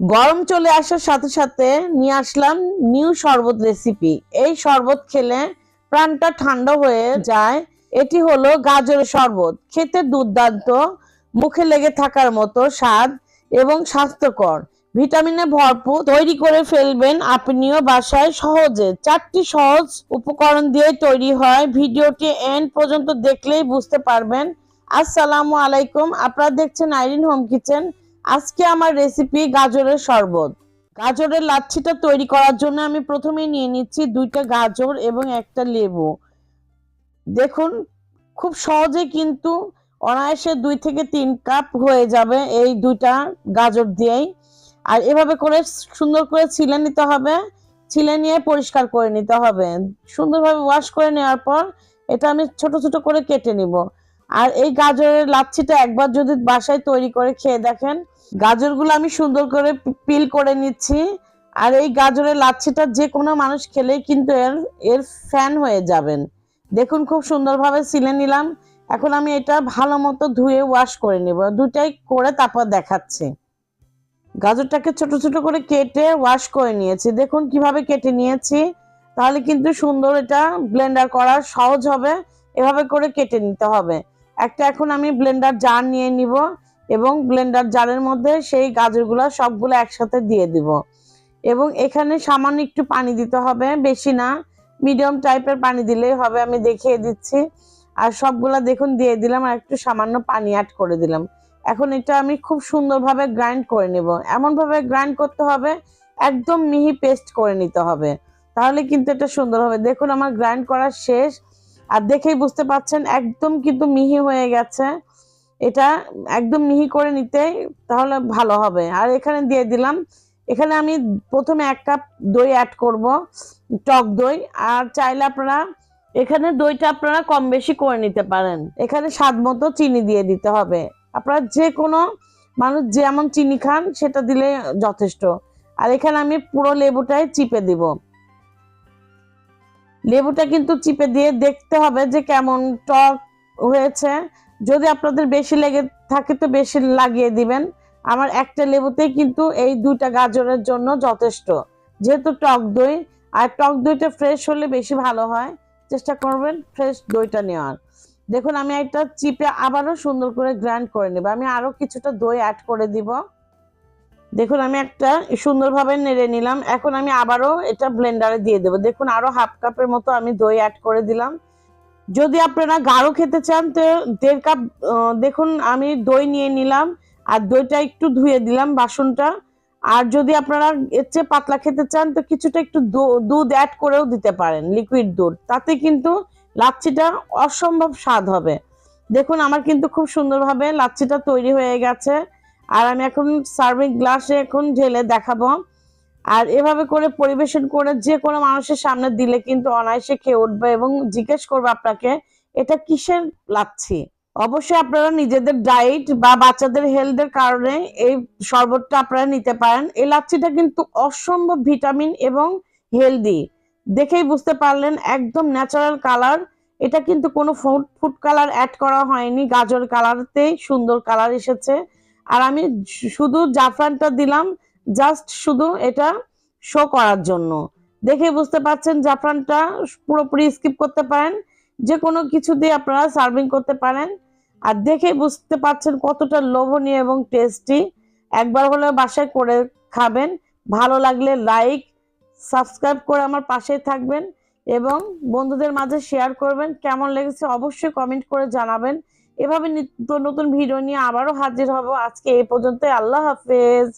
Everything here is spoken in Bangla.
গরম চলে আসার সাথে সাথে নিয়ে আসলাম নিউ শরবত রেসিপি এই শরবত খেলে প্রাণটা ঠান্ডা হয়ে যায়। এটি হলো গাজরের শরবত। খেতে দুর্দান্ত, মুখে লেগে থাকার মতো স্বাদ এবং স্বাস্থ্যকর। ভিটামিনে ভরপুর। তৈরি করে ফেলবেন আপনিও বাসায় সহজে। চারটি সহজ উপকরণ দিয়ে তৈরি হয়। ভিডিওটি এন্ড পর্যন্ত দেখলেই বুঝতে পারবেন। আসসালামু আলাইকুম। আপনারা দেখছেন আইরিন হোম কিচেন। আজকে আমার রেসিপি গাজরের শরবত। গাজরের লাচ্ছিটা তৈরি করার জন্য আমি প্রথমেই নিয়ে নিচ্ছি দুইটা গাজর এবং একটা লেবু। দেখুন, খুব সহজে কিন্তু অনায়াসে দুই থেকে তিন কাপ হয়ে যাবে এই দুইটা গাজর দিয়েই। আর এভাবে করে সুন্দর করে ছিলে নিতে হবে। ছিলে নিয়ে পরিষ্কার করে নিতে হবে। সুন্দরভাবে ওয়াশ করে নেওয়ার পর এটা আমি ছোট ছোট করে কেটে নিব। আর এই গাজরের লাচ্ছিটা একবার যদি বাসায় তৈরি করে খেয়ে দেখেন, গাজরগুলো আমি সুন্দর করে পিল করে নিচ্ছি। আর এই গাজরের লাচ্ছিটা যে কোনো মানুষ খেলেই কিন্তু এর এর ফ্যান হয়ে যাবেন। দেখুন খুব সুন্দরভাবে সিলে নিলাম। এখন আমি এটা ভালো মতো ধুয়ে ওয়াশ করে নেব। দুটাই করে তারপর দেখাচ্ছি। গাজরটাকে ছোট ছোট করে কেটে ওয়াশ করে নিয়েছি। দেখুন কীভাবে কেটে নিয়েছি। তাহলে কিন্তু সুন্দর এটা ব্লেন্ডার করা সহজ হবে। এভাবে করে কেটে নিতে হবে। একটা এখন আমি ব্লেন্ডার জার নিয়ে নিব এবং ব্লেন্ডার জারের মধ্যে সেই গাজরগুলো সবগুলো একসাথে দিয়ে দিব। এবং এখানে সামান্য একটু পানি দিতে হবে, বেশি না। মিডিয়াম টাইপের পানি দিলেই হবে, আমি দেখিয়ে দিচ্ছি। আর সবগুলা দেখুন, দিয়ে দিলাম আর একটু সামান্য পানি অ্যাড করে দিলাম। এখন এটা আমি খুব সুন্দরভাবে গ্রাইন্ড করে নেব। এমনভাবে গ্রাইন্ড করতে হবে, একদম মিহি পেস্ট করে নিতে হবে। তাহলে কিন্তু এটা সুন্দর হবে। দেখুন, আমার গ্রাইন্ড করা শেষ। আর দেখেই বুঝতে পাচ্ছেন একদম কিন্তু মিহি হয়ে গেছে। এটা একদম মিহি করে নিতে তাহলে ভালো হবে। আর এখানে দিয়ে দিলাম, এখানে আমি প্রথমে এক কাপ দই অ্যাড করব, টক দই। আর চাইলে আপনারা এখানে দইটা আপনারা কম বেশি করে নিতে পারেন। এখানে স্বাদ মতো চিনি দিয়ে দিতে হবে। আপনারা যে কোনো মানুষ যেমন চিনি খান, সেটা দিলে যথেষ্ট। আর এখানে আমি পুরো লেবুটাই চিপে দিব। লেবুটা কিন্তু চিপে দিয়ে দেখতে হবে যে কেমন টক হয়েছে। যদি আপনাদের বেশি লেগে থাকে তো বেশি লাগিয়ে দিবেন। আমার একটা লেবুতেই কিন্তু এই দুইটা গাজরের জন্য যথেষ্ট। যেহেতু টক দই, আর টক দইটা ফ্রেশ হলে বেশি ভালো হয়। চেষ্টা করবেন ফ্রেশ দইটা নেওয়ার। দেখুন, আমি একটা চিপে আবারও সুন্দর করে গ্রাইন্ড করে নেব। আমি আরও কিছুটা দই অ্যাড করে দিব। দেখুন, আমি একটা সুন্দরভাবে নেড়ে নিলাম। এখন আমি আবারও এটা ব্লেন্ডারে দিয়ে দেবো। দেখুন, আরও হাফ কাপের মতো আমি দই অ্যাড করে দিলাম। যদি আপনারা গাঢ় খেতে চান, তো দেড় কাপ দেখুন, আমি দই নিয়ে নিলাম আর দইটা একটু ধুয়ে দিলাম বাসনটা। আর যদি আপনারা এর চেয়ে পাতলা খেতে চান, তো কিছুটা একটু দুধ অ্যাড করেও দিতে পারেন লিকুইড দুধ। তাতে কিন্তু লাচ্ছিটা অসম্ভব স্বাদ হবে। দেখুন, আমার কিন্তু খুব সুন্দরভাবে লাচ্ছিটা তৈরি হয়ে গেছে। আর আমি এখন সার্ভিং গ্লাসে এখন ঢেলে দেখাবো। আর এভাবে করে পরিবেশন করে যে কোনো মানুষের সামনে দিলে কিন্তু অনায়াসে খেয়ে উঠবে এবং জিজ্ঞেস করবে আপনাকে, এটা কিসের লাচ্ছি? অবশ্যই আপনারা নিজেদের ডায়েট বা বাচ্চাদের হেলথের কারণে এই শরবতটা আপনারা নিতে পারেন। এই লাচ্ছিটা কিন্তু অসম্ভব ভিটামিন এবং হেলদি দেখেই বুঝতে পারলেন, একদম ন্যাচারাল কালার এটা কিন্তু কোনো ফুড ফুড কালার অ্যাড করা হয়নি। গাজর কালারতেই সুন্দর কালার এসেছে। আর আমি শুধু জাফরানটা দিলাম জাস্ট শুধু এটা শো করার জন্য। দেখে বুঝতে পারছেন জাফরানটা পুরোপুরি স্কিপ করতে পারেন যে কোনো কিছু দিয়ে আপনারা সার্ভিং করতে পারেন। আর দেখে বুঝতে পারছেন কতটা লোভনীয় এবং টেস্টি একবার হলে বাসায় করে খাবেন, ভালো লাগলে লাইক সাবস্ক্রাইব করে আমার পাশেই থাকবেন এবং বন্ধুদের মাঝে শেয়ার করবেন। কেমন লেগেছে অবশ্যই কমেন্ট করে জানাবেন। এভাবে নিত্য নতুন ভিডিও নিয়ে আবারও হাজির হব। আজকে এই পর্যন্ত আল্লাহ হাফেজ।